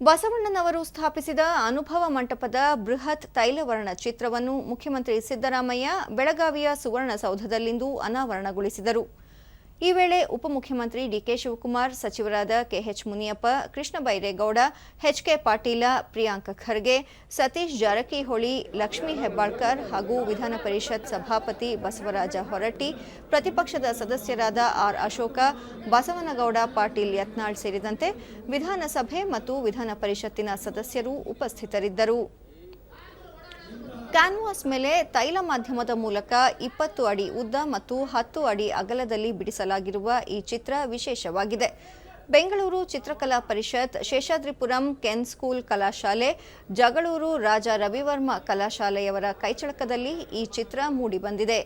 ಬಸವಣ್ಣನವರು ಸ್ಥಾಪಿಸಿದ ಅನುಭವ ಮಂಟಪದ ಬೃಹತ್ ತೈಲವರ್ಣ ಚಿತ್ರವನ್ನು ಮುಖ್ಯಮಂತ್ರಿ ಸಿದ್ದರಾಮಯ್ಯ ಬೆಳಗಾವಿಯ ಸುವರ್ಣಸೌಧದಲ್ಲಿಂದು ಅನಾವರಣಗೊಳಿಸಿದರು. ಈ ವೇಳೆ ಉಪಮುಖ್ಯಮಂತ್ರಿ ಡಿಕೆ ಶಿವಕುಮಾರ್, ಸಚಿವರಾದ ಕೆಎಚ್ ಮುನಿಯಪ್ಪ, ಕೃಷ್ಣ ಬೈರೇಗೌಡ, ಎಚ್ಕೆ ಪಾಟೀಲ, ಪ್ರಿಯಾಂಕ ಖರ್ಗೆ, ಸತೀಶ್ ಜಾರಕಿಹೊಳಿ, ಲಕ್ಷ್ಮೀ ಹೆಬ್ಬಾಳ್ಕರ್ ಹಾಗೂ ವಿಧಾನ ಪರಿಷತ್ ಸಭಾಪತಿ ಬಸವರಾಜ ಹೊರಟ್ಟಿ, ಪ್ರತಿಪಕ್ಷದ ಸದಸ್ಯರಾದ ಆರ್ ಅಶೋಕ, ಬಸವನಗೌಡ, ಪಾಟೀಲ್ ಯತ್ನಾಳ್ ಸೇರಿದಂತೆ ವಿಧಾನಸಭೆ ಮತ್ತು ವಿಧಾನ ಪರಿಷತ್ತಿನ ಸದಸ್ಯರು ಉಪಸ್ಥಿತರಿದ್ದರು. ಕ್ಯಾನ್ವಾಸ್ ಮೇಲೆ ತೈಲ ಮಾಧ್ಯಮದ ಮೂಲಕ ಇಪ್ಪತ್ತು ಅಡಿ ಉದ್ದ ಮತ್ತು ಹತ್ತು ಅಡಿ ಅಗಲದಲ್ಲಿ ಬಿಡಿಸಲಾಗಿರುವ ಈ ಚಿತ್ರ ವಿಶೇಷವಾಗಿದೆ. ಬೆಂಗಳೂರು ಚಿತ್ರಕಲಾ ಪರಿಷತ್, ಶೇಷಾದ್ರಿಪುರಂ ಕೆನ್ ಸ್ಕೂಲ್ ಕಲಾಶಾಲೆ, ಜಗಳೂರು ರಾಜ ರವಿವರ್ಮ ಕಲಾಶಾಲೆಯವರ ಕೈಚಳಕದಲ್ಲಿ ಈ ಚಿತ್ರ ಮೂಡಿಬಂದಿದೆ.